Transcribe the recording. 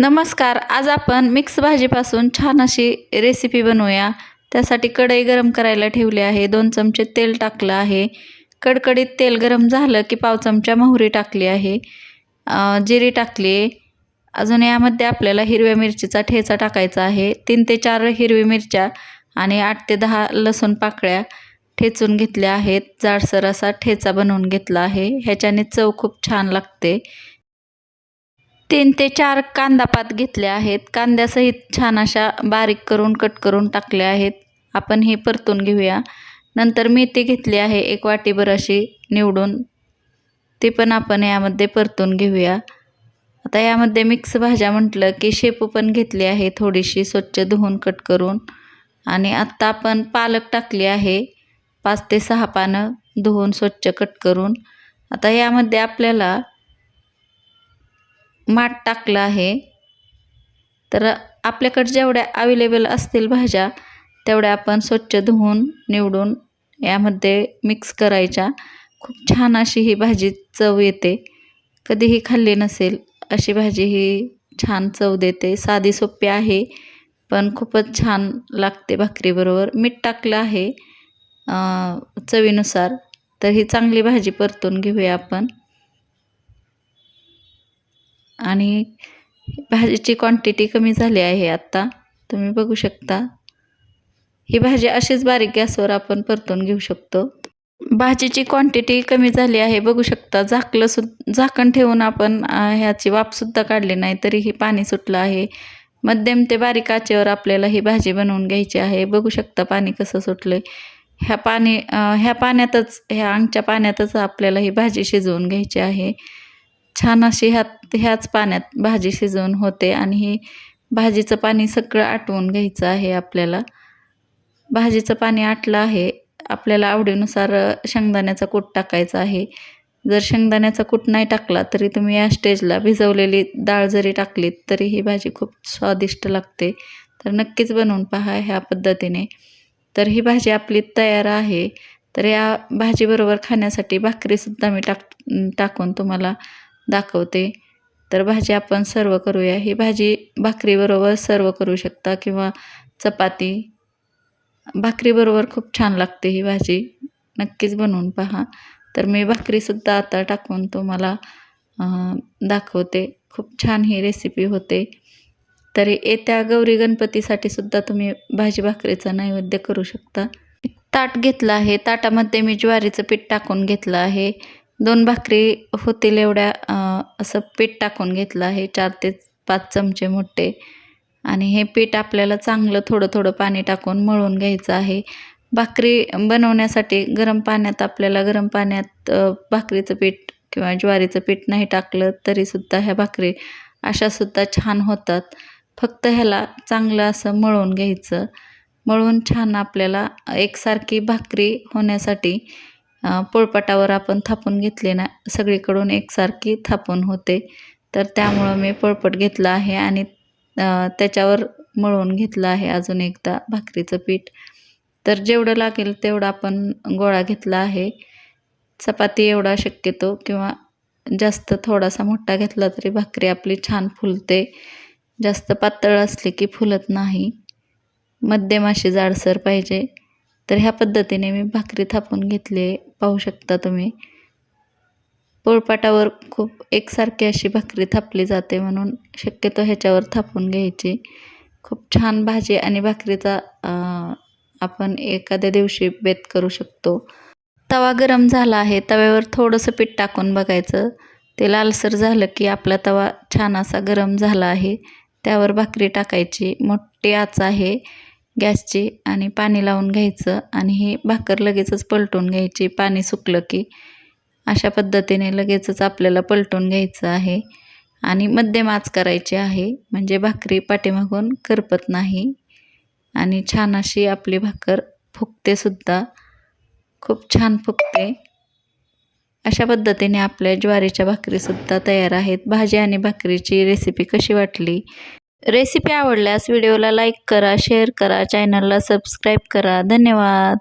नमस्कार आज आपण मिक्स भाजीपासून छान अशी रेसिपी बनवूया. त्यासाठी कढई गरम करायला ठेवली आहे दोन चमचे तेल टाकलं आहे. कडकडीत तेल गरम झालं की पाव चमचा मोहरी टाकली आहे. जिरी टाकली आहे. अजून यामध्ये आपल्याला हिरव्या मिरचीचा ठेचा टाकायचा आहे. तीन ते चार हिरवी मिरच्या आणि आठ ते दहा लसूण पाकळ्या ठेचून घेतल्या आहेत. जाडसर असा ठेचा बनवून घेतला आहे. ह्याच्याने चव खूप छान लागते. तीन ते चार कांदापात घेतले आहेत. कांद्यासहित छान अशा बारीक करून कट करून टाकल्या आहेत. आपण हे परतून घेऊया. नंतर मेथी घेतली आहे एक वाटीभर अशी निवडून. ते पण आपण यामध्ये परतून घेऊया. आता यामध्ये मिक्स भाज्या म्हटलं की शेपू पण घेतली आहे थोडीशी स्वच्छ धुवून कट करून. आणि आत्ता आपण पालक टाकली आहे. पाच ते सहा पानं धुवून स्वच्छ कट करून. आता यामध्ये आपल्याला माठ टाकलं आहे. तर आपल्याकडे जेवढ्या अवेलेबल असतील भाज्या तेवढ्या आपण स्वच्छ धुवून निवडून यामध्ये मिक्स करायच्या. खूप छान अशी ही भाजी चव येते. कधीही खाल्ली नसेल अशी भाजी ही छान चव देते. साधी सोपी आहे पण खूपच छान लागते भाकरीबरोबर. मीठ टाकलं आहे चवीनुसार. तर ही चांगली भाजी परतून घेऊया आपण. आणि भाजीची क्वांटिटी कमी झाली आहे आत्ता तुम्ही बघू शकता. ही भाजी अशीच बारीक गॅसवर आपण परतून घेऊ शकतो. भाजीची क्वांटिटी कमी झाली आहे. बघू शकता झाकलं सु झाकण ठेवून आपण ह्याची वाफसुद्धा काढली नाही तरीही पाणी सुटलं आहे. मध्यम ते बारीक आचेवर आपल्याला ही भाजी बनवून घ्यायची आहे. बघू शकता पाणी कसं सुटलं ह्या पाणी ह्या पाण्यातच ह्या अंगच्या पाण्यातच आपल्याला ही भाजी शिजवून घ्यायची आहे. छान अशी ह्यात ह्याच पाण्यात भाजी शिजवून होते आणि ही भाजीचं पाणी सगळं आटवून घ्यायचं आहे आपल्याला. भाजीचं पाणी आटलं आहे. आपल्याला आवडीनुसार शेंगदाण्याचा कूट टाकायचा आहे. जर शेंगदाण्याचा कूट नाही टाकला तरी तुम्ही या स्टेजला भिजवलेली डाळ जरी टाकलीत तरी ही भाजी खूप स्वादिष्ट लागते. तर नक्कीच बनवून पहा ह्या पद्धतीने. तर ही भाजी आपली तयार आहे. तर या भाजीबरोबर खाण्यासाठी भाकरीसुद्धा मी टाक टाकून तुम्हाला दाखवते. तर भाजी आपण सर्व करूया. ही भाजी भाकरीबरोबर सर्व करू शकता किंवा चपाती. भाकरीबरोबर खूप छान लागते ही भाजी. नक्कीच बनवून पहा. तर मी भाकरीसुद्धा आता टाकून तुम्हाला दाखवते. खूप छान ही रेसिपी होते. तरी येत्या गौरी गणपतीसाठी सुद्धा तुम्ही भाजी भाकरीचा नैवेद्य करू शकता. ताट घेतलं आहे. ताटामध्ये मी ज्वारीचं पीठ टाकून घेतलं आहे. दोन भाकरी होतील एवढ्या असं पीठ टाकून घेतलं आहे चार ते पाच चमचे मोठे. आणि हे पीठ आपल्याला चांगलं थोडं थोडं पाणी टाकून मळून घ्यायचं आहे. भाकरी बनवण्यासाठी गरम पाण्यात आपल्याला गरम पाण्यात भाकरीचं पीठ किंवा ज्वारीचं पीठ नाही टाकलं तरीसुद्धा ह्या भाकरी अशासुद्धा छान होतात. फक्त ह्याला चांगलं असं मळून घ्यायचं. मळून छान आपल्याला एकसारखी भाकरी होण्यासाठी पोळपाटावर आपण थापून घेतले ना सगळीकडून एकसारखी थापून होते. तर त्यामुळं मी पोळपट घेतलं आहे आणि त्याच्यावर मळून घेतलं आहे अजून एकदा भाकरीचं पीठ. तर जेवढं लागेल तेवढा आपण गोळा घेतला आहे. चपाती एवढा शक्यतो किंवा जास्त थोडासा मोठा घेतला तरी भाकरी आपली छान फुलते. जास्त पातळ असली की फुलत नाही. मध्यमाशी जाडसर पाहिजे. तर ह्या पद्धतीने मी भाकरी थापून घेतली पाहू शकता तुम्ही. पोळपाटावर खूप एकसारखी अशी भाकरी थापली जाते म्हणून शक्यतो ह्याच्यावर थापून घ्यायची. खूप छान भाजी आणि भाकरीचा आपण एखाद्या दिवशी बेत करू शकतो. तवा गरम झाला आहे तव्यावर थोडंसं पीठ टाकून बघायचं. ते लालसर झालं की आपला तवा छान असा गरम झाला आहे. त्यावर भाकरी टाकायची. मोठी आच आहे. गॅसची आणि पाणी लावून घ्यायचं आणि ही भाकर लगेचच पलटून घ्यायची. पाणी सुकलं की अशा पद्धतीने लगेचच आपल्याला पलटून घ्यायचं आहे. आणि मध्यम आच करायची आहे. म्हणजे भाकरी पाठीमागून करपत नाही. आणि छान अशी आपली भाकर फुगतेसुद्धा खूप छान फुगते अशा पद्धतीने आपल्या ज्वारीच्या भाकरीसुद्धा तयार आहेत. भाजी आणि भाकरीची रेसिपी कशी वाटली? रेसिपी आवडल्यास व्हिडिओला लाईक करा शेअर करा चॅनलला सबस्क्राईब करा. धन्यवाद.